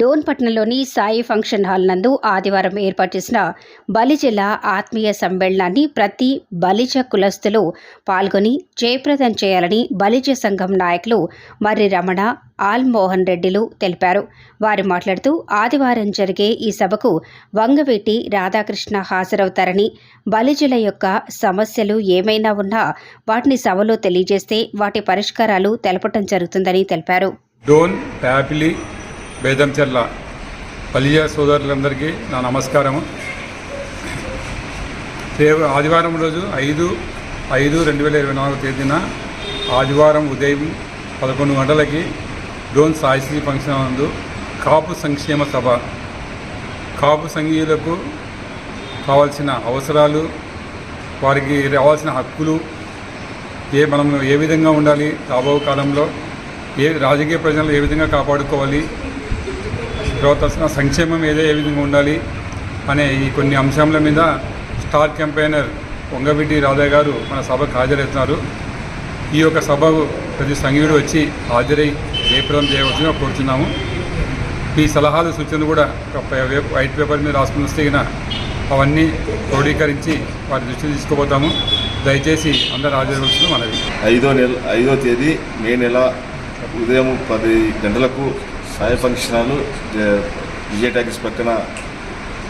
డోన్పట్నంలోని Sai function hall నందు ఆదివారం ఏర్పాటు చేసిన బలిజల ఆత్మీయ సమ్మేళనాన్ని ప్రతి బలిజ కులస్తులు పాల్గొని జయప్రదం చేయాలని బలిజ సంఘం నాయకులు మర్రి రమణ ఆల్ మోహన్ రెడ్డిలు తెలిపారు. వారు మాట్లాడుతూ ఆదివారం జరిగే ఈ సభకు వంగవీటి రాధాకృష్ణ హాజరవుతారని బలిజల యొక్క సమస్యలు ఏమైనా ఉన్నా వాటిని సభలో తెలియజేస్తే వాటి పరిష్కారాలు తెలపటం జరుగుతుందని తెలిపారు. డోన్ ప్యాపిలి బేదంచెర్ల పలియ సోదరులందరికీ నా నమస్కారము. రేపు ఆదివారం రోజు ఐదు ఐదు రెండు వేల ఇరవై నాలుగు తేదీన ఆదివారం ఉదయం పదకొండు గంటలకి డోన్ సాయిశ్రీ ఫంక్షన్ నందు కాపు సంక్షేమ సభ. కాపు సంఘీయులకు కావాల్సిన అవసరాలు వారికి రావాల్సిన హక్కులు ఏ మనం ఏ విధంగా ఉండాలి రాబో కాలంలో ఏ రాజకీయ ప్రజలను ఏ విధంగా కాపాడుకోవాలి తర్వాత అసలు సంక్షేమం ఏదో ఏ విధంగా ఉండాలి అనే ఈ కొన్ని అంశాల మీద స్టార్ క్యాంపెయినర్ వంగవీటి రాధా గారు మన సభకు హాజరవుతున్నారు ఈ యొక్క సభకు ప్రతి సంఘీయుడు వచ్చి హాజరై జయప్రదం చేయవలసిందిగా కోరుతున్నాము ఈ సలహాలు సూచనలు కూడా ఒక వైట్ పేపర్ మీద రాసుకుని వస్తే అవన్నీ క్రోడీకరించి వారి దృష్టికి తీసుకుపోతాము. దయచేసి అందరు హాజరవచ్చు మనవి. ఐదో నెల ఐదో తేదీ మే నెల ఉదయం పది గంటలకు సాయి ఫంక్షన్ హాలు జ- విజయ ట్యాక్స్ పక్కన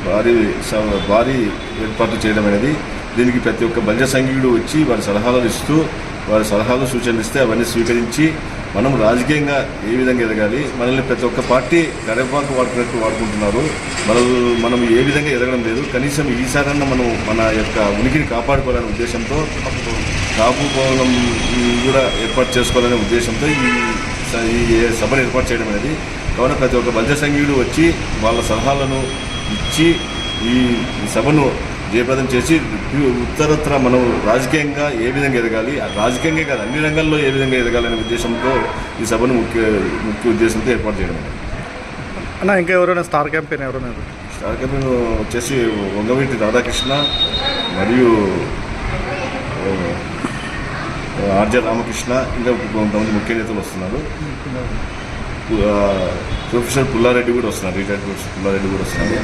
భారీ స- భారీ ఏర్పాటు చేయడం అనేది దీనికి ప్రతి ఒక్క బల్య సంఘీయుడు వచ్చి వారి సలహాలు ఇస్తూ వారి సలహాలు సూచనలు ఇస్తే అవన్నీ స్వీకరించి మనం రాజకీయంగా ఏ విధంగా ఎదగాలి మనల్ని ప్రతి ఒక్క పార్టీ కరెపాకు వాడుకున్నట్టు వాడుకుంటున్నారు మనం మనం ఏ విధంగా ఎదగడం లేదు కనీసం ఈసారన్నా మనం మన యొక్క ఉనికిని కాపాడుకోవాలనే ఉద్దేశంతో కాపు భవనం కూడా ఏర్పాటు చేసుకోవాలనే ఉద్దేశంతో ఈ ఈ సభను ఏర్పాటు చేయడం అనేది కావున ప్రతి ఒక్క బల్య సంఘీయుడు వచ్చి వాళ్ళ సలహాలను ఇచ్చి ఈ సభను జయప్రదం చేసి ఉత్తరత్ర మనం రాజకీయంగా ఏ విధంగా ఎదగాలి ఆ రాజకీయంగా కాదు అన్ని రంగాల్లో ఏ విధంగా ఎదగాలనే ఉద్దేశంతో ఈ సభను ముఖ్య ముఖ్య ఉద్దేశంతో ఏర్పాటు చేయడం అన్న ఇంకా ఎవరైనా స్టార్ క్యాంపెయిన్ ఎవరైనా స్టార్ క్యాంపెయిన్ వచ్చేసి వంగవీటి రాధాకృష్ణ మరియు ఆర్జే రామకృష్ణ ఇంకా కొంతమంది ముఖ్య నేతలు వస్తున్నారు. ప్రొఫెసర్ పుల్లారెడ్డి కూడా వస్తున్నారు రిటైర్డ్ ప్రొఫెసర్ పుల్లారెడ్డి కూడా వస్తున్నారు.